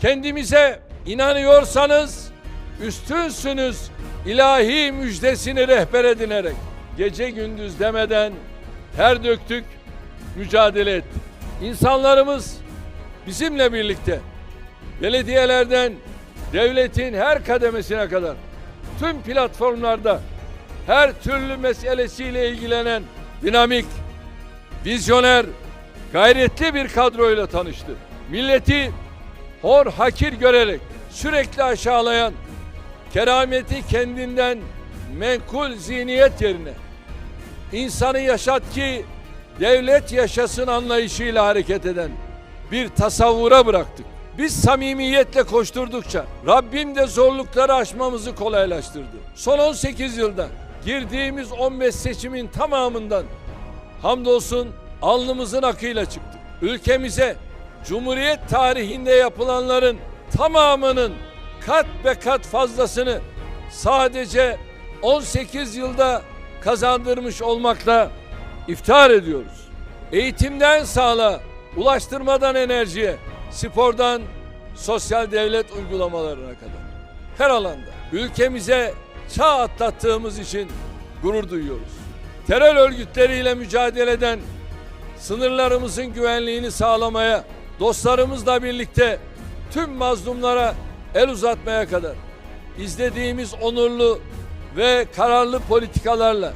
Kendimize inanıyorsanız üstünsünüz ilahi müjdesini rehber edinerek gece gündüz demeden ter döktük, mücadele ettik. İnsanlarımız bizimle birlikte belediyelerden devletin her kademesine kadar tüm platformlarda her türlü meselesiyle ilgilenen dinamik, vizyoner, gayretli bir kadroyla tanıştı. Milleti hor hakir görerek sürekli aşağılayan, kerameti kendinden menkul zihniyet yerine insanı yaşat ki devlet yaşasın anlayışıyla hareket eden bir tasavvura bıraktık. Biz samimiyetle koşturdukça Rabbim de zorlukları aşmamızı kolaylaştırdı. Son 18 yılda girdiğimiz 15 seçimin tamamından hamdolsun alnımızın akıyla çıktık. Ülkemize Cumhuriyet tarihinde yapılanların tamamının kat be kat fazlasını sadece 18 yılda kazandırmış olmakla iftihar ediyoruz. Eğitimden sağlığa, ulaştırmadan enerjiye, spordan sosyal devlet uygulamalarına kadar her alanda ülkemize çağ atlattığımız için gurur duyuyoruz. Terör örgütleriyle mücadeleden sınırlarımızın güvenliğini sağlamaya, dostlarımızla birlikte tüm mazlumlara el uzatmaya kadar izlediğimiz onurlu ve kararlı politikalarla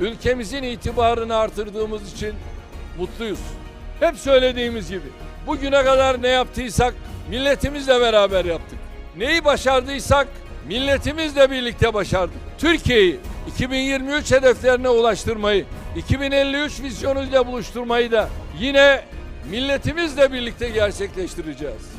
ülkemizin itibarını artırdığımız için mutluyuz. Hep söylediğimiz gibi bugüne kadar ne yaptıysak milletimizle beraber yaptık. Neyi başardıysak milletimizle birlikte başardık. Türkiye'yi 2023 hedeflerine ulaştırmayı, 2053 vizyonuyla buluşturmayı da yine milletimizle birlikte gerçekleştireceğiz.